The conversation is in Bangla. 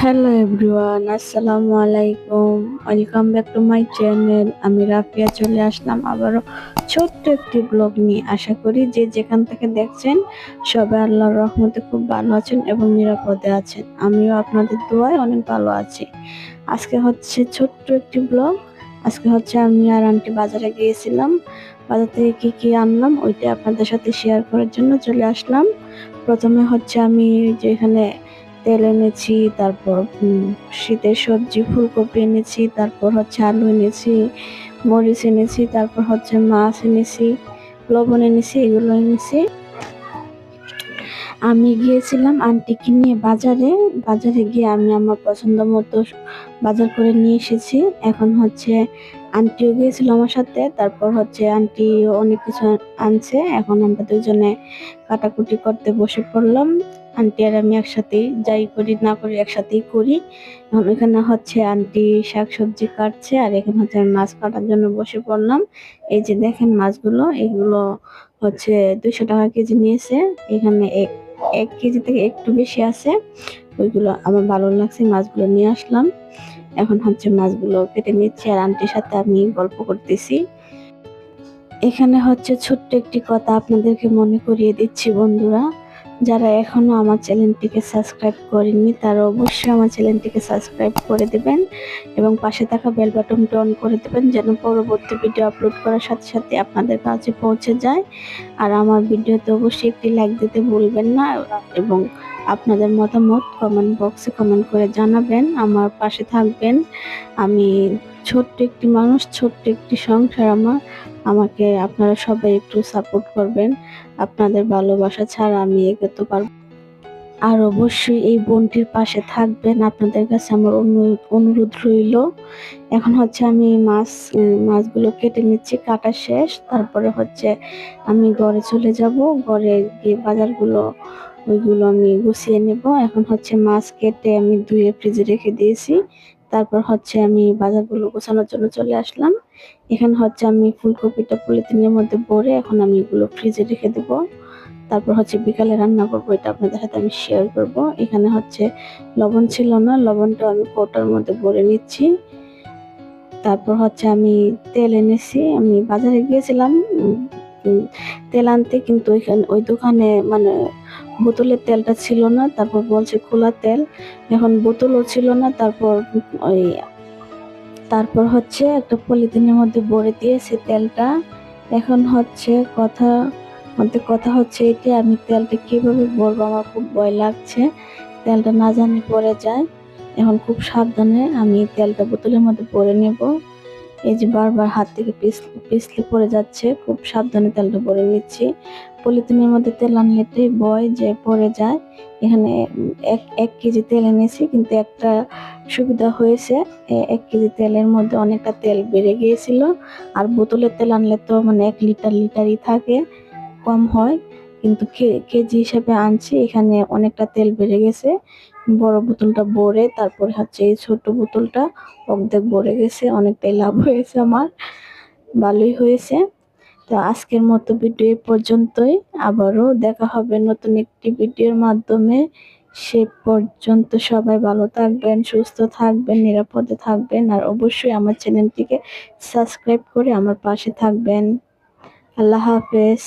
হ্যালো এভরিওয়ান আসসালামু আলাইকুম। Welcome back to my channel আমি রাফিয়া চলে আসলাম আবারও ছোট্ট একটি ব্লগ নিয়ে। আশা করি যে যেখান থেকে দেখছেন, সবাই আল্লাহর রহমতে খুব ভালো আছেন এবং নিরাপদে আছেন। আমিও আপনাদের দোয়ায় অনেক ভালো আছি। আজকে হচ্ছে ছোট্ট একটি ব্লগ আজকে হচ্ছে আমি আর আন্টি বাজারে গিয়েছিলাম। বাজার থেকে কী কী আনলাম, ওইটা আপনাদের সাথে শেয়ার করার জন্য চলে আসলাম। প্রথমে হচ্ছে আমি যেখানে তেল এনেছি, তারপর শীতের সবজি, ফুলকপি এনেছি, তারপর হচ্ছে আলু এনেছি, মরিচ এনেছি, তারপর হচ্ছে মাছ এনেছি, লবণ এনেছি, এগুলো এনেছি। আমি গিয়েছিলাম আন্টিকে নিয়ে বাজারে বাজারে গিয়ে আমি আমার পছন্দ মতো বাজার করে নিয়ে এসেছি। এখন হচ্ছে আন্টিও গিয়েছিল আমার সাথে, তারপর হচ্ছে আন্টি অনেক কিছু আনছে। এখন আমরা দুজনে কাটাকুটি করতে বসে পড়লাম। আন্টি আর আমি একসাথেই যাই করি, না করি একসাথেই করি। এখন হচ্ছে আন্টি শাকসবজি কাটছে আর এখানে হচ্ছে আমি মাছ কাটার জন্য বসে পড়লাম। এই যে দেখেন মাছগুলো, এগুলো হচ্ছে দুইশো টাকা কেজি নিয়েছে। এখানে এক এক কেজি থেকে একটু বেশি আছে। ওইগুলো আমার ভালো লাগছে, মাছগুলো নিয়ে আসলাম। এখন হচ্ছে মাছগুলো কেটে নিচ্ছি আর আন্টির সাথে আমি গল্প করতেছি। এখানে হচ্ছে ছোট্ট একটি কথা আপনাদেরকে মনে করিয়ে দিচ্ছি বন্ধুরা। যারা এখনও আমার চ্যানেলটিকে সাবস্ক্রাইব করেননি, তারা অবশ্যই আমার চ্যানেলটিকে সাবস্ক্রাইব করে দেবেন এবং পাশে থাকা বেল বাটনটি অন করে দেবেন যেন পরবর্তী ভিডিও আপলোড করার সাথে সাথে আপনাদের কাছে পৌঁছে যায়। আর আমার ভিডিওতে অবশ্যই একটি লাইক দিতে ভুলবেন না এবং আপনাদের মতামত কমেন্ট বক্সে কমেন্ট করে জানাবেন। আমার পাশে থাকবেন। আমি ছোট্ট একটি মানুষ, ছোট্ট একটি সংসার আমার। আমাকে আপনারা সবাই একটু সাপোর্ট করবেন। আপনাদের ভালোবাসা ছাড়া আমি এগোতে পারব আর অবশ্যই এই বোনটির পাশে থাকবেন। আপনাদের কাছে আমার অনুরোধ রইল। এখন হচ্ছে আমি মাছ মাছগুলো কেটে নিচ্ছি, কাটা শেষ। তারপরে হচ্ছে আমি ঘরে চলে যাব। ঘরে গিয়ে বাজারগুলো, ওইগুলো আমি গুছিয়ে নেব। এখন হচ্ছে মাছ কেটে আমি ধুয়ে ফ্রিজে রেখে দিয়েছি। তারপর হচ্ছে আমি বাজারগুলো গোছানোর জন্য চলে আসলাম। এখানে হচ্ছে আমি ফুলকপিটা পলিথিনের মধ্যে ভরে এখন আমি এগুলো ফ্রিজে রেখে দেব। তারপর হচ্ছে বিকালে রান্না করব, এটা আপনাদের সাথে আমি শেয়ার করব। এখানে হচ্ছে লবণ ছিল না, লবণটা আমি কৌটার মধ্যে ভরে নিচ্ছি। তারপর হচ্ছে আমি তেল এনেছি, আমি বাজারে গিয়েছিলাম তেল আনতে, কিন্তু ওইখানে, ওই দোকানে মানে বোতলের তেলটা ছিল না, তারপর বলছে খোলা তেল, এখন বোতলও ছিল না, তারপর ওই, তারপর হচ্ছে একটা পলিথিনের মধ্যে ভরে দিয়েছে তেলটা, এখন হচ্ছে কথা মধ্যে কথা হচ্ছে এটি আমি তেলটা কীভাবে ভরবো, আমার খুব ভয় লাগছে, তেলটা না জানি পড়ে যায়, এখন খুব সাবধানে আমি তেলটা বোতলের মধ্যে ভরে নেব। এই যে বারবার হাত থেকে পিছলে পড়ে যাচ্ছে, খুব সাবধানে তেলটা পরে নিচ্ছি। পলিথিনের মধ্যে তেল আনলে আনলেতেই বয় যে পড়ে যায়। এখানে এক এক কেজি তেল এনেছি, কিন্তু একটা সুবিধা হয়েছে এক কেজি তেলের মধ্যে অনেকটা তেল বেড়ে গিয়েছিল। আর বোতলের তেল আনলে তো মানে এক লিটার, লিটারই থাকে, কম হয়। কিন্তু কেজি হিসাবে আনছি, এখানে অনেকটা তেল বেড়ে গেছে। বড় বোতলটা ভরে তারপরে হচ্ছে এই ছোট বোতলটা অর্ধেক ভরে গেছে, অনেকটাই লাভ হয়েছে আমার, ভালোই হয়েছে। তো আজকের মতো ভিডিও পর্যন্তই, আবারও দেখা হবে নতুন একটি ভিডিওর মাধ্যমে। সে পর্যন্ত সবাই ভালো থাকবেন, সুস্থ থাকবেন, নিরাপদে থাকবেন, আর অবশ্যই আমার চ্যানেলটিকে সাবস্ক্রাইব করে আমার পাশে থাকবেন। আল্লাহ হাফেজ।